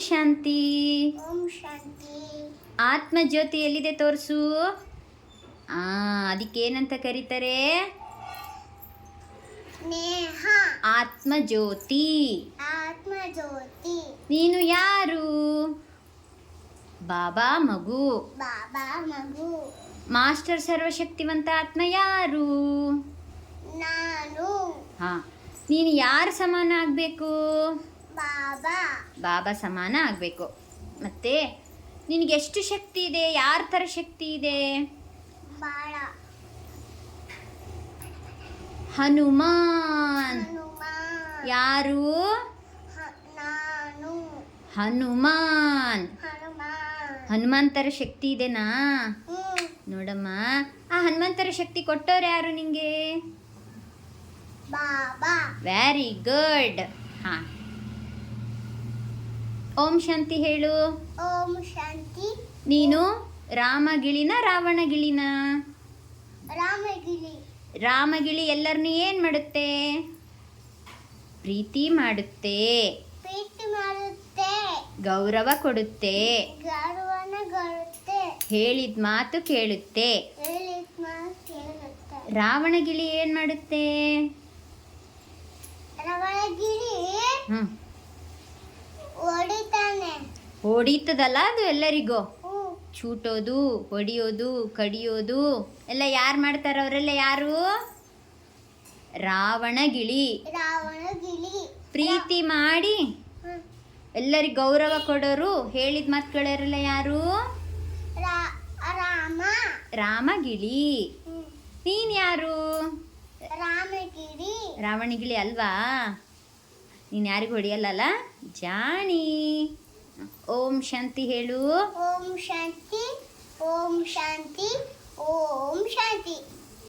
ಶಾಂತಿ. ಓಂ ಶಾಂತಿ. ಆತ್ಮಜ್ಯೋತಿ ಎಲ್ಲಿದೆ ತೋರಿಸು? ಆ ಅದಕ್ಕೇನಂತ ಕರೀತಾರೆ? ಆತ್ಮ ಆತ್ಮಜ್ಯೋತಿ. ಆತ್ಮ ಜ್ಯೋತಿ ನೀನು ಯಾರು? ಬಾಬಾ ಮಗು. ಬಾಬಾ ಮಗು. ಮಾಸ್ಟರ್ ಸರ್ವಶಕ್ತಿವಂತ ಆತ್ಮ ಯಾರು? ನಾನು. ಹಾ ನೀನು ಯಾರು ಸಮಾನ ಆಗಬೇಕು? ಬಾಬಾ. ಬಾಬಾ ಸಮಾನ ಆಗಬೇಕು. ಮತ್ತೆ ನಿನಗೆ ಎಷ್ಟು ಶಕ್ತಿ ಇದೆ? ಯಾರ ಥರ ಶಕ್ತಿ ಇದೆ? ಬಾಳ. ಹನುಮಾನ್. ಯಾರು? ನಾನು. ಹನುಮಾನ್. ಹನುಮಾನ್. ಥರ ಶಕ್ತಿ ಇದೆನಾ? ನೋಡಮ್ಮ. ಆ ಹನುಮಂತರ ಶಕ್ತಿ ಕೊಟ್ಟವ್ರು ಯಾರು ನಿಂಗೆ? ಬಾಬಾ. ವೆರಿ ಗುಡ್ ಹಾ. ಓಂ ಶಾಂತಿ ಹೇಳು. ಓಂ ಶಾಂತಿ. ನೀನು ರಾಮಗಿಳಿನ ರಾವಣಗಿಳಿನ. ರಾಮಗಿಳಿ. ರಾಮಗಿಳಿ ಎಲ್ಲರನ್ನೂ ಏನು ಮಾಡುತ್ತೆ? ಪ್ರೀತಿ ಮಾಡುತ್ತೆ. ಪ್ರೀತಿ ಮಾಡುತ್ತೆ. ಗೌರವ ಕೊಡುತ್ತೆ. ಗೌರವನ ಕೊಡುತ್ತೆ. ಹೇಳಿದ ಮಾತು ಕೇಳುತ್ತೆ. ಹೇಳಿದ ಮಾತು ಕೇಳುತ್ತೆ. ರಾವಣಗಿಳಿ ಏನು ಮಾಡುತ್ತೆ? ರಾವಣಗಿಳಿ. ಹ್ಞೂ ಹೊಡಿತಾನೆ ಹೊಡೀತದಲ್ಲ ಅದು ಎಲ್ಲರಿಗೂ? ಚೂಟೋದು ಹೊಡಿಯೋದು ಕಡಿಯೋದು ಎಲ್ಲ ಯಾರು ಮಾಡ್ತಾರೆ ಅವರೆಲ್ಲ ಯಾರು? ರಾವಣಗಿಳಿ ಪ್ರೀತಿ ಮಾಡಿ. ಎಲ್ಲರಿಗೂ ಗೌರವ ಕೊಡೋರು ಹೇಳಿದ ಮಾತುಗಳೆಲ್ಲ ಯಾರು? ರಾಮ. ರಾಮಗಿಳಿ ನೀನ್ ಯಾರು? ರಾವಣಗಿಳಿ ಅಲ್ವಾ? ನೀನ್ ಯಾರಿಗೂ ಹೊಡಿಯಲ್ಲಲ್ಲ? ಜಾಣಿ. ಓಂ ಶಾಂತಿ ಹೇಳು. ಓಂ ಶಾಂತಿ ಓಂ ಶಾಂತಿ ಓಂ ಶಾಂತಿ.